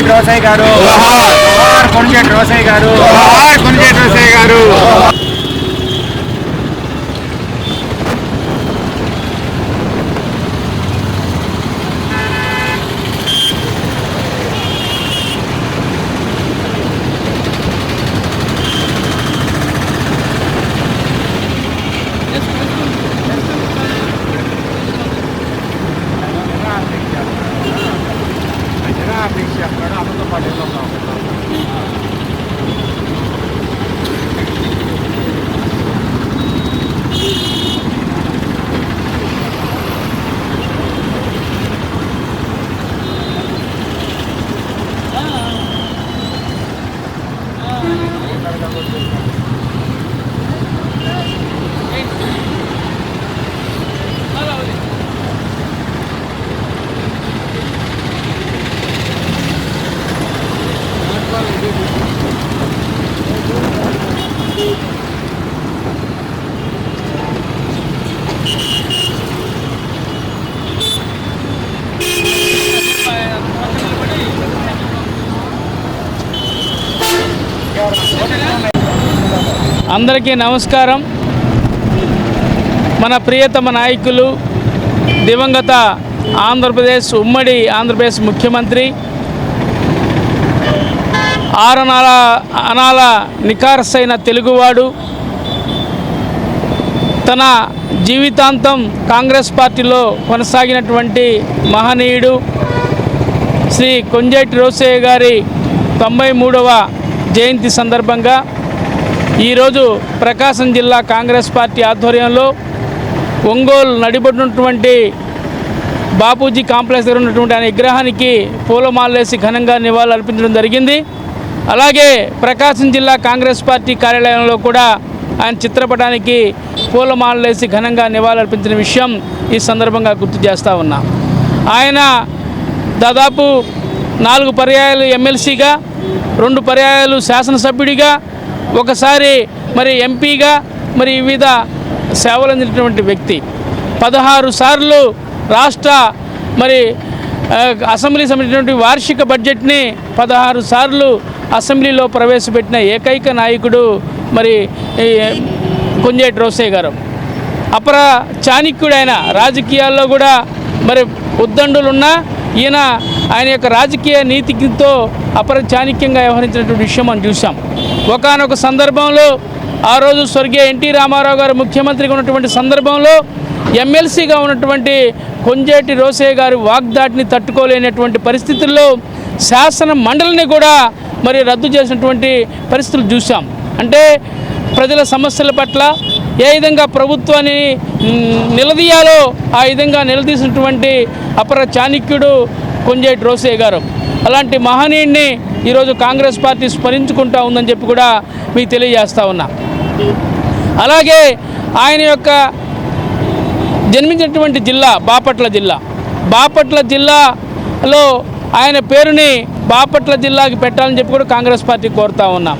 కొనిజేటి రోసయ్య గారు. కొనిజేటి రోసయ్య గారు. కొనిజేటి రోసయ్య గారు. ಮಾಡಿಲ್ಲ ನಾವು అందరికీ నమస్కారం. మన ప్రియతమ నాయకులు దివంగత ఆంధ్రప్రదేశ్ ఉమ్మడి ఆంధ్రప్రదేశ్ ముఖ్యమంత్రి ఆరనాల అనాల నికారసైన తెలుగువాడు తన జీవితాంతం కాంగ్రెస్ పార్టీలో కొనసాగినటువంటి మహనీయుడు శ్రీ కొంజేటి రోసయ్య గారి తొంభై మూడవ జయంతి సందర్భంగా ఈరోజు ప్రకాశం జిల్లా కాంగ్రెస్ పార్టీ ఆధ్వర్యంలో ఒంగోలు నడిబడినటువంటి బాపూజీ కాంప్లెక్స్ దగ్గర ఉన్నటువంటి ఆయన విగ్రహానికి పూలమాలేసి ఘనంగా నివాళులు అర్పించడం జరిగింది. అలాగే ప్రకాశం జిల్లా కాంగ్రెస్ పార్టీ కార్యాలయంలో కూడా ఆయన చిత్రపటానికి పూలమాలలేసి ఘనంగా నివాళులు అర్పించిన విషయం ఈ సందర్భంగా గుర్తు చేస్తూ ఉన్నా. ఆయన దాదాపు నాలుగు పర్యాయాలు ఎమ్మెల్సీగా రెండు పర్యాయాలు శాసనసభ్యుడిగా ఒకసారి మరి ఎంపీగా మరి వివిధ సేవలు అందినటువంటి వ్యక్తి. పదహారు సార్లు రాష్ట్ర మరి అసెంబ్లీ సంబంధించినటువంటి వార్షిక బడ్జెట్ని పదహారు సార్లు అసెంబ్లీలో ప్రవేశపెట్టిన ఏకైక నాయకుడు మరి కుంజేటి రోసే గారు. అపర చాణిక్యుడైన రాజకీయాల్లో కూడా మరి ఉద్దండులున్నా ఈయన ఆయన యొక్క రాజకీయ నీతితో అపర చాణక్యంగా వ్యవహరించినటువంటి విషయం మనం చూసాం ఒకానొక సందర్భంలో ఆ రోజు స్వర్గీయ ఎన్టీ రామారావు గారు ముఖ్యమంత్రిగా ఉన్నటువంటి సందర్భంలో ఎమ్మెల్సీగా ఉన్నటువంటి కొంజేటి రోసయ్య గారి వాగ్దాటిని తట్టుకోలేనటువంటి పరిస్థితుల్లో శాసన మండలిని కూడా మరి రద్దు చేసినటువంటి పరిస్థితులు చూసాం అంటే ప్రజల సమస్యల పట్ల ఏ విధంగా ప్రభుత్వాన్ని నిలదీయాలో ఆ విధంగా నిలదీసినటువంటి అపర చాణక్యుడు కొంజేటి రోసయ్య గారు. అలాంటి మహనీయుడిని ఈరోజు కాంగ్రెస్ పార్టీ స్మరించుకుంటా ఉందని చెప్పి కూడా మీకు తెలియజేస్తా ఉన్నా. అలాగే ఆయన యొక్క జన్మించినటువంటి జిల్లా బాపట్ల జిల్లా. బాపట్ల జిల్లాలో ఆయన పేరుని బాపట్ల జిల్లాకి పెట్టాలని చెప్పి కూడా కాంగ్రెస్ పార్టీ కోరుతా ఉన్నాం.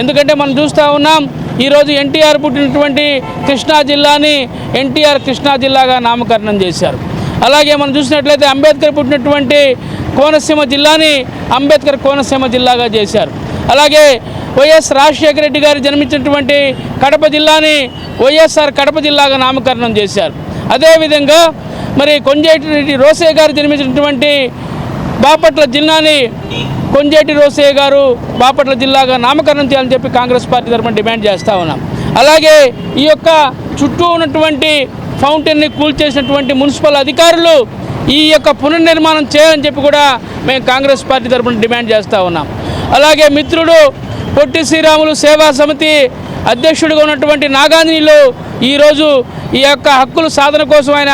ఎందుకంటే మనం చూస్తూ ఉన్నాం ఈరోజు ఎన్టీఆర్ పుట్టినటువంటి కృష్ణా జిల్లాని ఎన్టీఆర్ కృష్ణా జిల్లాగా నామకరణం చేశారు. అలాగే మనం చూసినట్లయితే అంబేద్కర్ పుట్టినటువంటి కోనసీమ జిల్లాని అంబేద్కర్ కోనసీమ జిల్లాగా చేశారు. అలాగే వైఎస్ రాజశేఖర రెడ్డి గారు జన్మించినటువంటి కడప జిల్లాని వైఎస్ఆర్ కడప జిల్లాగా నామకరణం చేశారు. అదేవిధంగా మరి కొంజేటి రెడ్డి రోసే గారు జన్మించినటువంటి బాపట్ల జిల్లాని కొంజేటి రోసయ్య గారు బాపట్ల జిల్లాగా నామకరణం చేయాలని చెప్పి కాంగ్రెస్ పార్టీ తరఫున డిమాండ్ చేస్తూ ఉన్నాం. అలాగే ఈ యొక్క చుట్టూ ఉన్నటువంటి ఫౌంటైన్ని కూల్చేసినటువంటి మున్సిపల్ అధికారులు ఈ యొక్క పునర్నిర్మాణం చేయాలని చెప్పి కూడా మేము కాంగ్రెస్ పార్టీ తరఫున డిమాండ్ చేస్తూ ఉన్నాం. అలాగే మిత్రుడు పొట్టి శ్రీరాములు సేవా సమితి అధ్యక్షుడిగా ఉన్నటువంటి నాగాంజనీలో ఈరోజు ఈ యొక్క హక్కుల సాధన కోసం ఆయన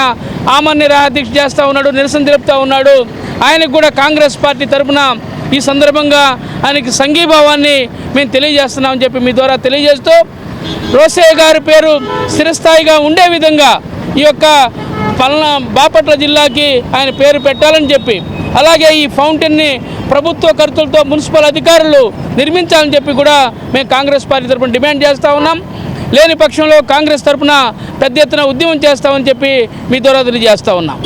ఆమరణ దీక్ష చేస్తూ ఉన్నాడు నిరసన తెలుపుతూ ఉన్నాడు. ఆయనకు కూడా కాంగ్రెస్ పార్టీ తరఫున ఈ సందర్భంగా ఆయనకి సంఘీభావాన్ని మేము తెలియజేస్తున్నామని చెప్పి మీ ద్వారా తెలియజేస్తూ రోసయ్య గారి పేరు స్థిరస్థాయిగా ఉండే విధంగా ఈ యొక్క పల్నా బాపట్ల జిల్లాకి ఆయన పేరు పెట్టాలని చెప్పి అలాగే ఈ ఫౌంటైన్ని ప్రభుత్వ ఖర్చులతో మున్సిపల్ అధికారులు నిర్మించాలని చెప్పి కూడా మేము కాంగ్రెస్ పార్టీ తరఫున డిమాండ్ చేస్తూ ఉన్నాం. లేని పక్షంలో కాంగ్రెస్ తరఫున పెద్ద ఎత్తున ఉద్యమం చేస్తామని చెప్పి మీ ద్వారా తెలియజేస్తూ ఉన్నాం.